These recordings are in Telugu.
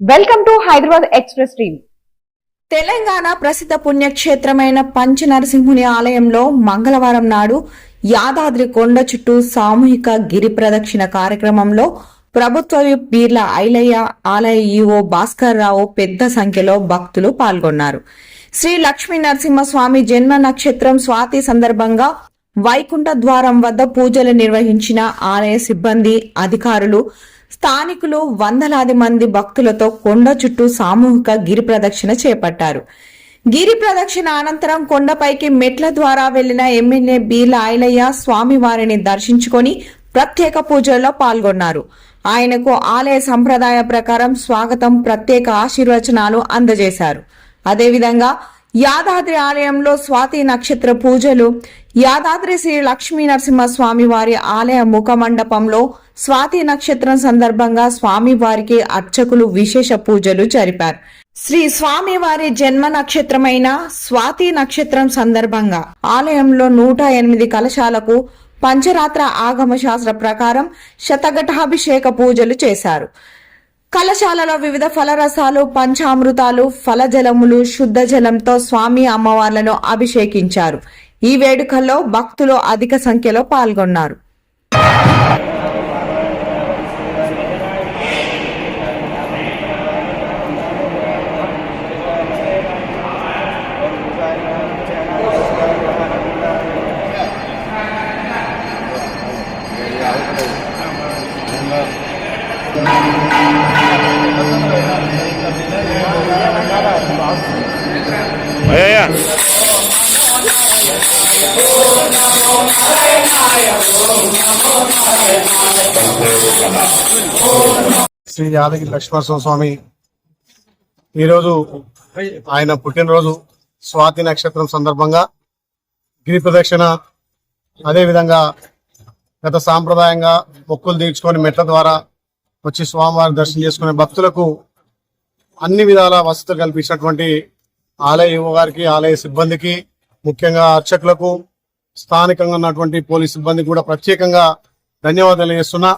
Welcome to Hyderabad express team Telangana ప్రసిద్ధ పుణ్యక్షేత్రమైన పంచనరసింహుని ఆలయంలో మంగళవారం నాడు యాదాద్రి కొండ చుట్టూ సామూహిక గిరి ప్రదక్షిణ కార్యక్రమంలో ప్రభుత్వ పీర్ల ఐలయ్య ఆలయ ఈఓ భాస్కర్ రావు పెద్ద సంఖ్యలో భక్తులు పాల్గొన్నారు. శ్రీ లక్ష్మీ నరసింహస్వామి జన్మ నక్షత్రం స్వాతి సందర్భంగా వైకుంఠ ద్వారం వద్ద పూజలు నిర్వహించిన ఆలయ సిబ్బంది అధికారులు స్థానికులు వందలాది మంది భక్తులతో కొండ చుట్టూ సామూహిక గిరి ప్రదక్షిణ చేపట్టారు. గిరి ప్రదక్షిణ అనంతరం కొండపైకి మెట్ల ద్వారా వెళ్ళిన ఎమ్మెల్యే బీర్ల ఐలయ్య స్వామివారిని దర్శించుకొని ప్రత్యేక పూజల్లో పాల్గొన్నారు. ఆయనకు ఆలయ సంప్రదాయ ప్రకారం స్వాగతం ప్రత్యేక ఆశీర్వచనాలు అందజేశారు. అదేవిధంగా యాదాద్రి ఆలయంలో స్వాతి నక్షత్ర పూజలు. యాదాద్రి శ్రీ లక్ష్మీ నరసింహస్వామి వారి ఆలయ ముఖ మండపంలో స్వాతి నక్షత్రం సందర్భంగా స్వామివారికి అర్చకులు విశేష పూజలు జరిపారు. శ్రీ స్వామివారి జన్మ నక్షత్రమైన స్వాతి నక్షత్రం సందర్భంగా ఆలయంలో నూట ఎనిమిది కలశాలకు పంచరాత్ర ఆగమ శాస్త్ర ప్రకారం శతఘటాభిషేక పూజలు చేశారు. కళశాలలో వివిధ ఫలరసాలు పంచామృతాలు ఫలజలములు శుద్ధ జలంతో స్వామి అమ్మవార్లను అభిషేకించారు. ఈ వేడుకల్లో భక్తులు అధిక సంఖ్యలో పాల్గొన్నారు. అయ్యా శ్రీ యాదగిరి లక్ష్మణస్వామి ఈరోజు ఆయన పుట్టినరోజు స్వాతి నక్షత్రం సందర్భంగా గిరి ప్రదక్షిణ అదేవిధంగా గత సాంప్రదాయంగా మొక్కులు తీర్చుకొని మెట్ల ద్వారా వచ్చి స్వామివారి దర్శనం చేసుకునే భక్తులకు అన్ని విధాల వసతులు కల్పించినటువంటి ఆలయ యువగారికి ఆలయ సిబ్బందికి ముఖ్యంగా అర్చకులకు స్థానికంగా ఉన్నటువంటి పోలీస్ సిబ్బందికి కూడా ప్రత్యేకంగా ధన్యవాదాలు చేస్తున్నా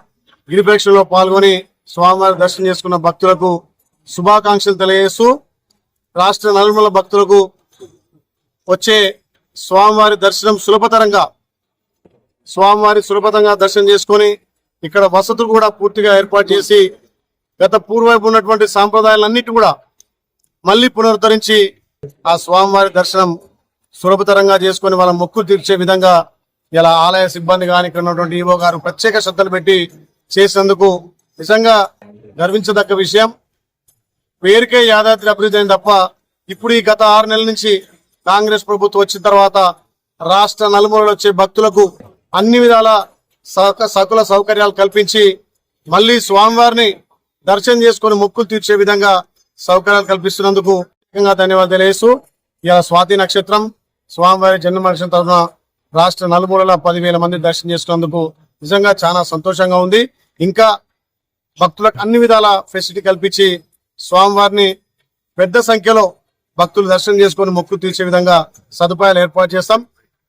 గిరిపేక్షలో పాల్గొని స్వామివారి దర్శనం చేసుకున్న భక్తులకు శుభాకాంక్షలు తెలియజేస్తూ రాష్ట్ర నలుమల భక్తులకు వచ్చే స్వామివారి దర్శనం సులభతరంగా స్వామివారి సులభతంగా దర్శనం చేసుకొని ఇక్కడ వసతులు కూడా పూర్తిగా ఏర్పాటు చేసి గత పూర్వైపు ఉన్నటువంటి సాంప్రదాయాలన్నిటి కూడా మళ్ళీ పునరుద్ధరించి ఆ స్వామివారి దర్శనం సులభతరంగా చేసుకొని వాళ్ళ మొక్కులు తీర్చే విధంగా ఇలా ఆలయ సిబ్బంది కానీ ఇక్కడ ఉన్నటువంటి ఈవో గారు ప్రత్యేక శ్రద్ధలు పెట్టి చేసినందుకు నిజంగా గర్వించదగ్గ విషయం. పేరుకే యాదాద్రి అభివృద్ధి అయింది తప్ప ఇప్పుడు ఈ గత ఆరు నెలల నుంచి కాంగ్రెస్ ప్రభుత్వం వచ్చిన తర్వాత రాష్ట్ర నలుమూలలో వచ్చే భక్తులకు అన్ని విధాల సకుల సౌకర్యాలు కల్పించి మళ్ళీ స్వామివారిని దర్శనం చేసుకొని మొక్కులు తీర్చే విధంగా సౌకర్యాలు కల్పిస్తున్నందుకు ముఖ్యంగా ధన్యవాదాలు తెలియజేస్తూ ఇలా స్వాతి నక్షత్రం స్వామివారి జన్మ తరఫున రాష్ట్ర నలుమూలల పదివేల మంది దర్శనం చేసుకున్నందుకు నిజంగా చాలా సంతోషంగా ఉంది. ఇంకా భక్తులకు అన్ని విధాల ఫెసిలిటీ కల్పించి స్వామివారిని పెద్ద సంఖ్యలో భక్తులు దర్శనం చేసుకొని మొక్కు తీర్చే విధంగా సదుపాయాలు ఏర్పాటు చేస్తాం.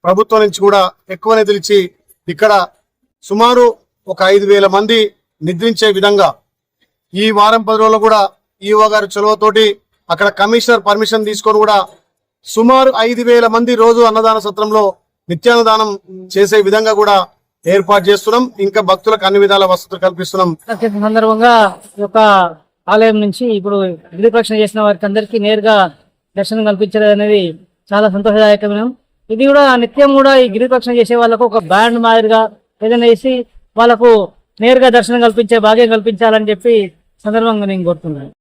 ప్రభుత్వం నుంచి కూడా ఎక్కువ నిధులు ఇచ్చి ఇక్కడ సుమారు ఒక ఐదు వేల మంది నిద్రించే విధంగా ఈ వారం పది రోజులు కూడా ఈవో గారి చొలవతోటి అక్కడ కమిషనర్ పర్మిషన్ తీసుకొని కూడా సుమారు ఐదు వేల మంది రోజు అన్నదాన సత్రంలో నిత్యాన్నదానం చేసే విధంగా కూడా ఏర్పాటు చేస్తున్నాం. ఇంకా భక్తులకు అన్ని విధాల వసతులు కల్పిస్తున్నాం. సందర్భంగా ఈ యొక్క ఆలయం నుంచి ఇప్పుడు గిరి చేసిన వారికి అందరికీ నేరుగా దర్శనం కల్పించడం అనేది చాలా సంతోషదాయకమైన. ఇది కూడా నిత్యం కూడా ఈ గిరి చేసే వాళ్ళకు ఒక బ్యాండ్ మాదిరిగా ఏదైనా వేసి వాళ్ళకు నేరుగా దర్శనం కల్పించే భాగ్యం కల్పించాలని చెప్పి సందర్భంగా నేను కోరుతున్నాను.